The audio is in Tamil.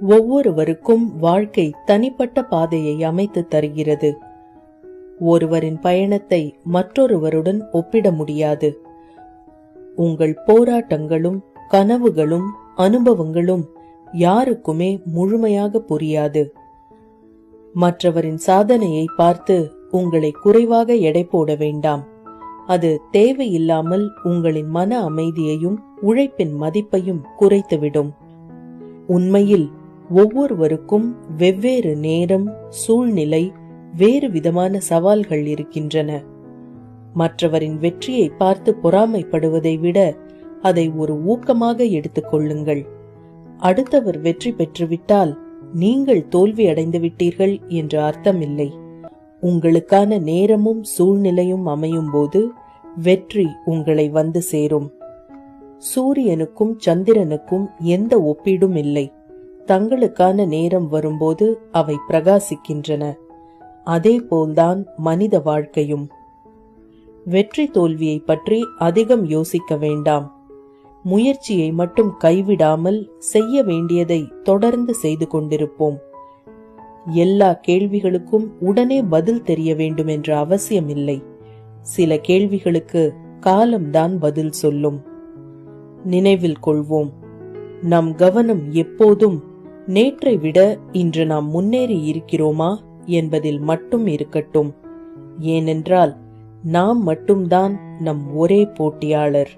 ஒவ்வொருவருக்கும் வாழ்க்கை தனிப்பட்ட பாதையை அமைத்து தருகிறது. ஒருவரின் பயணத்தை மற்றொருவருடன் ஒப்பிட முடியாது. உங்கள் போராட்டங்களும் கனவுகளும் அனுபவங்களும் யாருக்குமே முழுமையாக புரியாது. மற்றவரின் சாதனையை பார்த்து உங்களை குறைவாக எடை போட வேண்டாம். அது தேவையில்லாமல் உங்களின் மன அமைதியையும் உழைப்பின் மதிப்பையும் குறைத்துவிடும். உண்மையில் ஒவ்வொருவருக்கும் வெவ்வேறு நேரம் சூழ்நிலை வேறு விதமான சவால்கள் இருக்கின்றன. மற்றவரின் வெற்றியை பார்த்து பொறாமைப்படுவதை விட அதை ஒரு ஊக்கமாக எடுத்துக்கொள்ளுங்கள் அடுத்தவர் வெற்றி பெற்றுவிட்டால் நீங்கள் தோல்வி அடைந்து விட்டீர்கள் என்று அர்த்தமில்லை. உங்களுக்கான நேரமும் சூழ்நிலையும் அமையும் போது வெற்றி உங்களை வந்து சேரும். சூரியனுக்கும் சந்திரனுக்கும் எந்த ஒப்பீடும் இல்லை. தங்களுக்கான நேரம் வரும்போது அவை பிரகாசிக்கின்றன. அதேபோல்தான் மனித வாழ்க்கையும். வெற்றி தோல்வியை பற்றி அதிகம் யோசிக்க வேண்டாம். முயற்சியை மட்டும் கைவிடாமல் செய்ய வேண்டியதை தொடர்ந்து செய்து கொண்டிருப்போம். எல்லா கேள்விகளுக்கும் உடனே பதில் தெரிய வேண்டும் என்ற அவசியமில்லை. சில கேள்விகளுக்கு காலம்தான் பதில் சொல்லும். நினைவில் கொள்வோம். நம் கவனம் எப்போதும் நேற்றை விட இன்று நாம் முன்னேறி இருக்கிறோமா என்பதில் மட்டும் இருக்கட்டும். ஏனென்றால் நாம் மட்டும்தான் நம் ஒரே போட்டியாளர்.